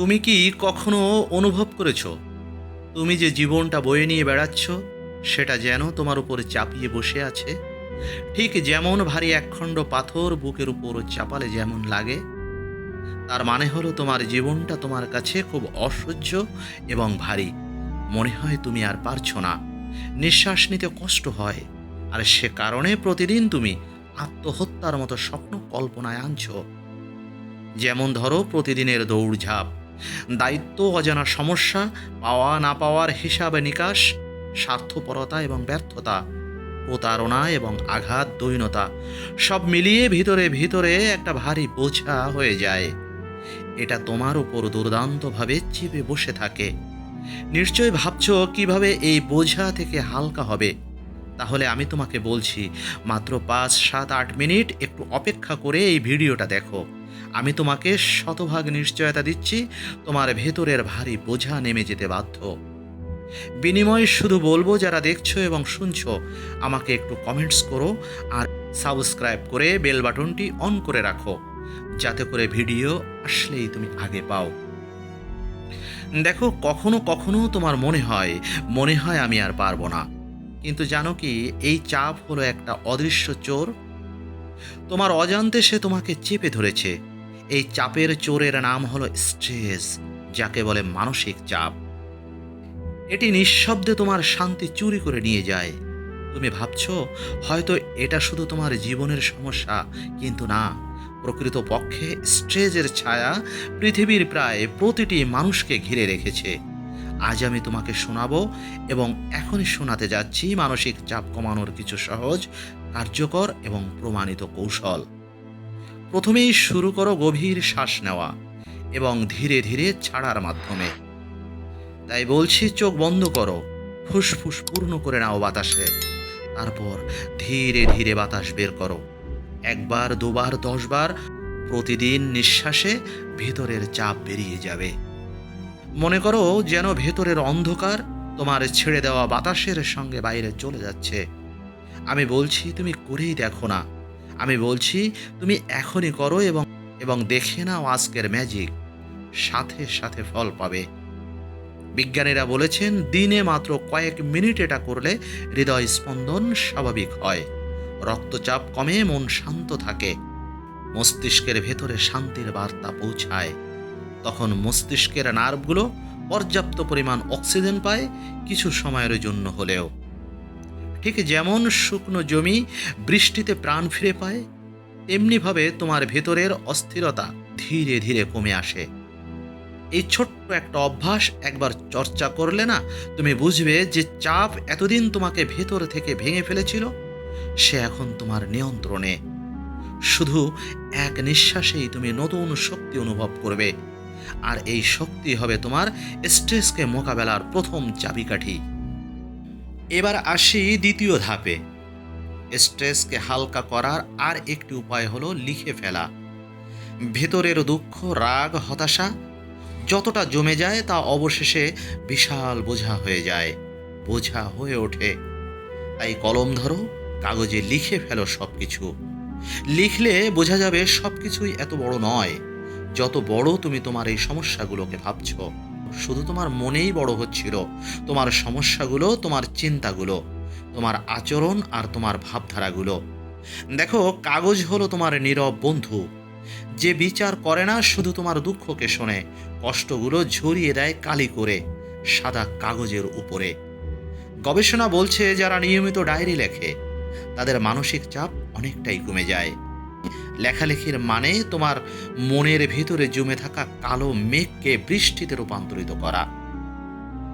তুমি কি কখনো অনুভব করেছ? তুমি যে জীবনটা বয়ে নিয়ে বেড়াচ্ছ, সেটা যেন তোমার উপরে চাপিয়ে বসে আছে? ঠিক যেমন ভারী একখণ্ড পাথর বুকের উপর চাপালে যেমন লাগে, তার মানে হলো তোমার জীবনটা তোমার কাছে খুব অসহ্য এবং ভারী। মনে হয় তুমি আর পারছ না। নিঃশ্বাস নিতে কষ্ট হয়। আর সে কারণে প্রতিদিন তুমি আত্মহত্যার মতো স্বপ্ন কল্পনায় আনছো। যেমন ধরো প্রতিদিনের দৌড়ঝাঁপ দায়িত্ব, অজানা সমস্যা, পাওয়া না পাওয়ার হিসাবে নিকাশ, স্বার্থপরতা এবং ব্যর্থতা, প্রতারণা এবং আঘাত, দৈনতা, সব মিলিয়ে ভিতরে ভিতরে একটা ভারী বোঝা হয়ে যায়। এটা তোমার উপর দুর্দান্তভাবে চেপে বসে থাকে। নিশ্চয় ভাবছ কীভাবে এই বোঝা থেকে হালকা হবে? তাহলে আমি তোমাকে বলছি, মাত্র পাঁচ, সাত, আট মিনিট একটু অপেক্ষা করে এই ভিডিওটা দেখো। আমি তোমাকে শতভাগ নিশ্চয়তা দিচ্ছি, তোমার ভেতরের ভারী বোঝা নেমে যেতে বাধ্য। বিনিময়ে শুধু বলব, যারা দেখছ এবং শুনছো, আমাকে একটু কমেন্টস করো আর সাবস্ক্রাইব করে বেল বাটনটি অন করে রাখো, যাতে করে ভিডিও আসলেই তুমি আগে পাও। দেখো, কখনো কখনো তোমার মনে হয় মনে হয় আমি আর পারব না। কিন্তু জানো কি, এই চাপ হলো একটা অদৃশ্য চোর। তোমার অজান্তে সে তোমাকে চেপে ধরেছে। এই চাপের চোরের নাম হলো স্ট্রেস, যাকে বলে মানসিক চাপ। এটি নিঃশব্দে তোমার শান্তি চুরি করে নিয়ে যায়। তুমি ভাবছ, হয়তো এটা শুধু তোমার জীবনের সমস্যা, কিন্তু না। প্রকৃত পক্ষে স্ট্রেজের ছায়া পৃথিবীর প্রায় প্রতিটি মানুষকে ঘিরে রেখেছে। আজ আমি তোমাকে শোনাবো এবং এখনই শোনাতে যাচ্ছি মানসিক চাপ কমানোর কিছু সহজ, কার্যকর এবং প্রমাণিত কৌশল। প্রথমেই শুরু করো গভীর শ্বাস নেওয়া এবং ধীরে ধীরে ছাড়ার মাধ্যমে। তাই বলছি, চোখ বন্ধ করো, ফুসফুস পূর্ণ করে নাও বাতাসে। তারপর ধীরে ধীরে বাতাস বের করো। একবার, দুবার, দশবার, প্রতিদিন নিঃশ্বাসে ভেতরের চাপ বেরিয়ে যাবে। মনে করো যেন ভেতরের অন্ধকার তোমার ছেড়ে দেওয়া বাতাসের সঙ্গে বাইরে চলে যাচ্ছে। আমি বলছি, তুমি করেই দেখো না। আমি বলছি, তুমি এখনই করো এবং এবং দেখে নাও আজকের ম্যাজিক সাথে সাথে ফল পাবে। বিজ্ঞানীরা বলেছেন, দিনে মাত্র কয়েক মিনিট এটা করলে হৃদয় স্পন্দন স্বাভাবিক হয়। রক্তচাপ কমে, মন শান্ত থাকে। মস্তিষ্কের ভেতরে শান্তির বার্তা পৌঁছায়। তখন মস্তিষ্কের নার্ভগুলো পর্যাপ্ত পরিমাণ অক্সিজেন পায়, কিছু সময়ের জন্য হলেও। ঠিক যেমন শুকনো জমি বৃষ্টিতে প্রাণ ফিরে পায়, তেমনিভাবে তোমার ভেতরের অস্থিরতা ধীরে ধীরে কমে আসে। এই ছোট্ট একটা অভ্যাস একবার চর্চা করলে না, তুমি বুঝবে যে চাপ এতদিন তোমাকে ভেতর থেকে ভেঙে ফেলেছিল, সে এখন তোমার নিয়ন্ত্রণে। শুধু এক নিঃশ্বাসেই তুমি নতুন শক্তি অনুভব করবে, আর এই শক্তি হবে তোমার স্ট্রেসকে মোকাবেলার প্রথম চাবিকাঠি। এবার আসি দ্বিতীয় ধাপে। স্ট্রেসকে হালকা করার আর একটি উপায় হলো লিখে ফেলা। ভেতরের দুঃখ, রাগ, হতাশা যতটা জমে যায় তা অবশেষে বিশাল বোঝা হয়ে যায়, বোঝা হয়ে ওঠে। তাই কলম ধরো, কাগজে লিখে ফেলো সব কিছু লিখলে বোঝা যাবে সব কিছুই এত বড় নয়, যত বড় তুমি তোমার এই সমস্যাগুলোকে ভাবছ। শুধু তোমার মনেই বড় হচ্ছিল, তোমার সমস্যাগুলো, তোমার চিন্তাগুলো, তোমার আচরণ আর তোমার ভাবধারাগুলো। দেখো, কাগজ হলো তোমার নীরব বন্ধু। যে বিচার করে না, শুধু তোমার দুঃখকে শোনে, কষ্টগুলো ঝরিয়ে দেয় কালি করে, সাদা কাগজের উপরে। গবেষণা বলছে, যারা নিয়মিত ডায়েরি লেখে, তাদের মানসিক চাপ অনেকটাই কমে যায়। লেখালেখির মানে তোমার মনের ভিতরে জমে থাকা কালো মেঘকে বৃষ্টিতে রূপান্তরিত করা।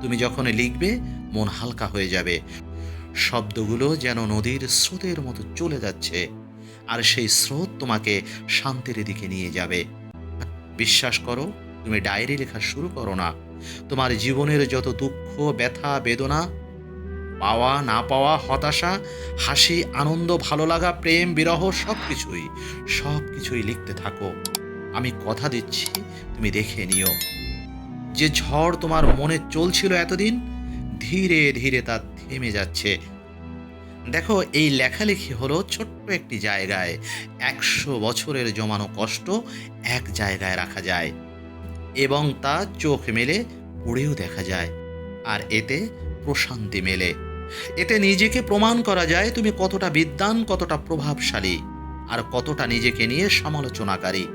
তুমি যখন লিখবে, মন হালকা হয়ে যাবে। শব্দগুলো যেন নদীর স্রোতের মতো চলে যাচ্ছে, আর সেই স্রোত তোমাকে শান্তির দিকে নিয়ে যাবে। বিশ্বাস করো, তুমি ডায়েরি লেখা শুরু করো না। তোমার জীবনের যত দুঃখ, ব্যথা, বেদনা পাওয়া, না পাওয়া, হতাশা, হাসি, আনন্দ, ভালো লাগা, প্রেম, বিরহ সব কিছুই সব কিছুই লিখতে থাকো। আমি কথা দিচ্ছি, তুমি দেখে নিও। যে ঝড় তোমার মনে চলছিল এতদিন, ধীরে ধীরে তা থেমে যাচ্ছে। দেখো, এই লেখালেখি হলো ছোট্ট একটি জায়গায়। একশো বছরের জমানো কষ্ট এক জায়গায় রাখা যায়। এবং তা চোখ মেলে, পড়েও দেখা যায়। আর এতে প্রশান্তি মেলে। এতে নিজেকে প্রমাণ করা যায় তুমি কতটা বিদ্বান কতটা প্রভাবশালী আর কতটা নিজেকে নিয়ে সমালোচনাকারী।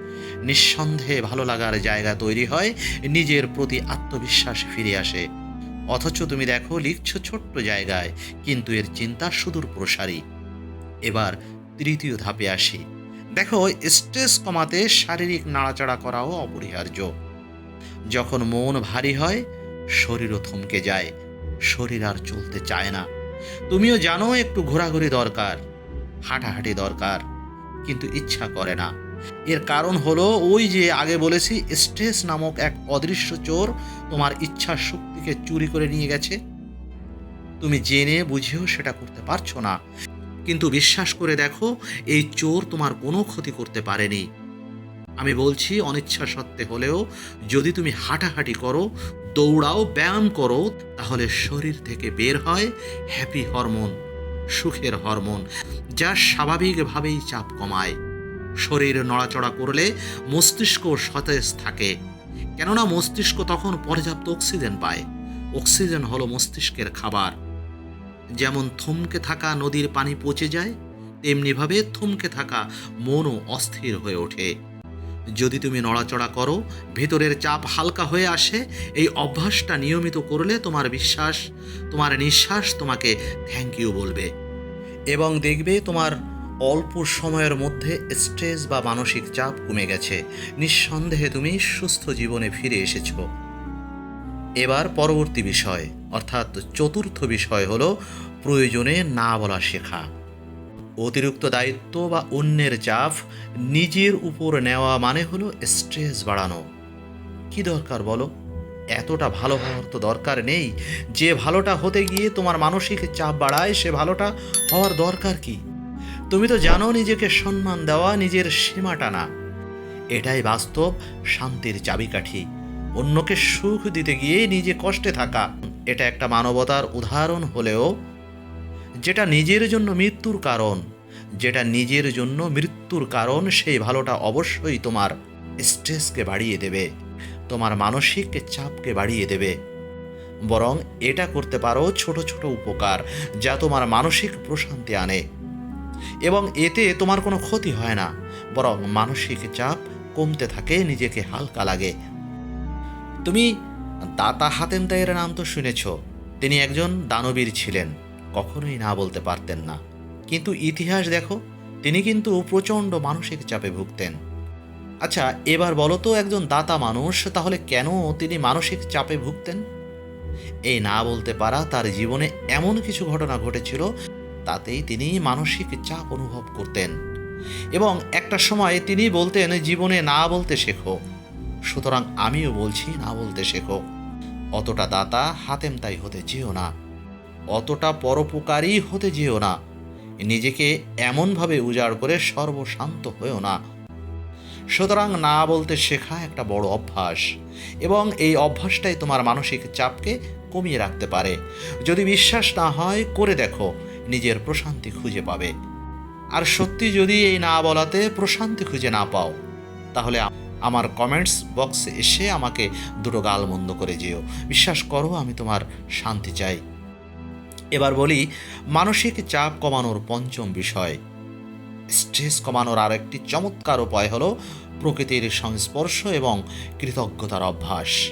নিঃসন্দেহে ভালো লাগার জায়গা তৈরি হয়, নিজের প্রতি আত্মবিশ্বাস ফিরে আসে। অথচ তুমি দেখো, লিখছ ছোট্ট জায়গায়, কিন্তু এর চিন্তা সুদূর প্রসারী। এবার তৃতীয় ধাপে আসি। দেখো, স্ট্রেস কমাতে শারীরিক নাড়াচাড়া করাও অপরিহার্য। যখন মন ভারী হয়, শরীরও থমকে যায়। শরীর আর চলতে চায় না। তুমিও জানো একটু ঘোরাঘুরি দরকার, হাঁটাহাঁটি দরকার, কিন্তু ইচ্ছা করে না। এর কারণ হলো ওই যে আগে বলেছি, স্ট্রেস নামক এক অদৃশ্য চোর তোমার ইচ্ছা শক্তিকে চুরি করে নিয়ে গেছে। তুমি জেনে বুঝেও সেটা করতে পারছ না। কিন্তু বিশ্বাস করে দেখো, এই চোর তোমার কোনো ক্ষতি করতে পারেনি। আমি বলছি, অনিচ্ছা সত্ত্বে হলেও যদি তুমি হাঁটাহাঁটি করো দৌড়াও, ব্যায়াম করো, তাহলে শরীর থেকে বের হয় হ্যাপি হরমোন সুখের হরমোন যা স্বাভাবিকভাবেই চাপ কমায়। শরীর নড়াচড়া করলে মস্তিষ্ক সতেজ থাকে, কেননা মস্তিষ্ক তখন পর্যাপ্ত অক্সিজেন পায়। অক্সিজেন হলো মস্তিষ্কের খাবার। যেমন থমকে থাকা নদীর পানি পচে যায়, তেমনিভাবে থমকে থাকা মনও অস্থির হয়ে ওঠে। যদি তুমি নড়াচড়া করো, ভেতরের চাপ হালকা হয়ে আসে, এই অভ্যাসটা নিয়মিত করলে তোমার বিশ্বাস, তোমার নিঃশ্বাস তোমাকে থ্যাংক ইউ বলবে। এবং দেখবে তোমার অল্প সময়ের মধ্যে স্ট্রেস বা মানসিক চাপ কমে গেছে। নিঃসন্দেহে তুমি সুস্থ জীবনে ফিরে এসেছ। এবার পরবর্তী বিষয়, অর্থাৎ চতুর্থ বিষয় হলো প্রয়োজনে না বলা শেখা। অতিরিক্ত দায়িত্ব বা অন্যের চাপ নিজের উপর নেওয়া মানে হলো স্ট্রেস বাড়ানো। কি দরকার বলো? এতটা ভালো হওয়ার তো দরকার নেই। যে ভালোটা হতে গিয়ে তোমার মানসিক চাপ বাড়ায়, সে ভালোটা হওয়ার দরকার কি? তুমি তো জানো নিজেকে সম্মান দেওয়া নিজের সীমা টানা এটাই বাস্তব শান্তির চাবিকাঠি। অন্যকে সুখ দিতে গিয়ে নিজে কষ্টে থাকা, এটা একটা মানবতার উদাহরণ হলেও, যেটা নিজের জন্য মৃত্যুর কারণ। যেটা নিজের জন্য মৃত্যুর কারণ, সেই ভালোটা অবশ্যই তোমার স্ট্রেসকে বাড়িয়ে দেবে, তোমার মানসিক চাপকে বাড়িয়ে দেবে। বরং এটা করতে পারো ছোট ছোট উপকার, যা তোমার মানসিক প্রশান্তি আনে। এবং এতে তোমার কোনো ক্ষতি হয় না, বরং মানসিক চাপ কমতে থাকে, নিজেকে হালকা লাগে। তুমি দাতা হাতেম তাইয়ের নাম তো শুনেছ, তিনি একজন দানবীর ছিলেন, কখনোই না বলতে পারতেন না। কিন্তু ইতিহাস দেখো, তিনি কিন্তু প্রচণ্ড মানসিক চাপে ভুগতেন। আচ্ছা এবার বলো তো একজন দাতা মানুষ, তাহলে কেন তিনি মানসিক চাপে ভুগতেন? এই না বলতে পারা তার জীবনে এমন কিছু ঘটনা ঘটেছিল, তাতেই তিনি মানসিক চাপ অনুভব করতেন। এবং একটা সময় তিনি বলতেন, জীবনে না বলতে শেখো। সুতরাং আমিও বলছি, না বলতে শেখো। অতটা দাতা হাতেম তাই হতে যেও না। অতটা পরোপকারী হতে যেও না। নিজেকে এমনভাবে উজাড় করে সর্বশান্ত হয়েও না। সুতরাং না বলতে শেখা একটা বড় অভ্যাস এবং এই অভ্যাসটাই তোমার মানসিক চাপকে কমিয়ে রাখতে পারে। যদি বিশ্বাস না হয়, করে দেখো, নিজের প্রশান্তি খুঁজে পাবে। আর সত্যি যদি এই না বলাতে প্রশান্তি খুঁজে না পাও, তাহলে আমার কমেন্টস বক্সে এসে আমাকে দুটো গাল মন্দ করে যেও। বিশ্বাস করো, আমি তোমার শান্তি চাই। এবার বলি, মানসিক চাপ কমানোর পঞ্চম বিষয়। স্ট্রেস কমানোর আর একটি চমৎকার উপায় হলো প্রকৃতির সংস্পর্শ এবং কৃতজ্ঞতার অভ্যাস।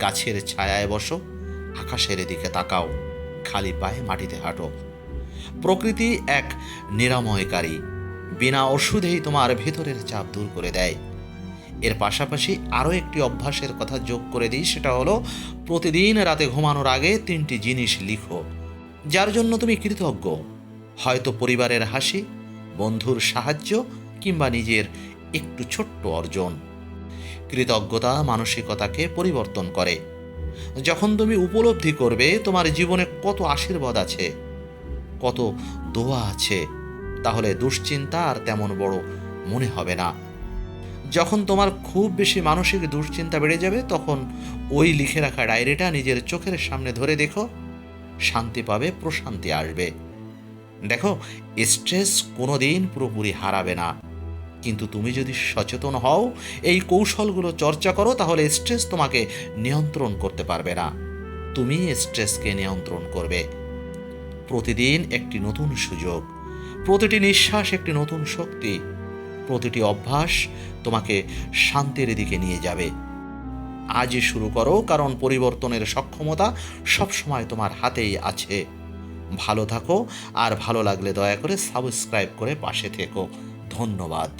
গাছের ছায়ায় বসো, আকাশের দিকে তাকাও, খালি পায়ে মাটিতে হাঁটো। প্রকৃতি এক নিরাময়কারী, বিনা ওষুধেই তোমার ভেতরের চাপ দূর করে দেয়। এর পাশাপাশি আরও একটি অভ্যাসের কথা যোগ করে দিই, সেটা হলো প্রতিদিন রাতে ঘুমানোর আগে তিনটি জিনিস লিখো, যার জন্য তুমি কৃতজ্ঞ। হয়তো পরিবারের হাসি, বন্ধুর সাহায্য কিংবা নিজের একটু ছোট্ট অর্জন। কৃতজ্ঞতা মানসিকতাকে পরিবর্তন করে। যখন তুমি উপলব্ধি করবে তোমার জীবনে কত আশীর্বাদ আছে, কত দোয়া আছে, তাহলে দুশ্চিন্তা আর তেমন বড় মনে হবে না। যখন তোমার খুব বেশি মানসিক দুশ্চিন্তা বেড়ে যাবে, তখন ওই লিখে রাখা ডায়েরিটা নিজের চোখের সামনে ধরে দেখো, শান্তি পাবে, প্রশান্তি আসবে। দেখো স্ট্রেস কোনো দিন পুরোপুরি হারাবে না। কিন্তু তুমি যদি সচেতন হও, এই কৌশলগুলো চর্চা করো, তাহলে স্ট্রেস তোমাকে নিয়ন্ত্রণ করতে পারবে না। তুমি স্ট্রেসকে নিয়ন্ত্রণ করবে। প্রতিদিন একটি নতুন সুযোগ, প্রতিটি নিঃশ্বাস একটি নতুন শক্তি প্রতিটি অভ্যাস তোমাকে শান্তির দিকে নিয়ে যাবে। আজই শুরু করো, কারণ পরিবর্তনের সক্ষমতা সবসময় তোমার হাতেই আছে। ভালো থাকো, আর ভালো লাগলে দয়া করে সাবস্ক্রাইব করে পাশে থেকো। ধন্যবাদ।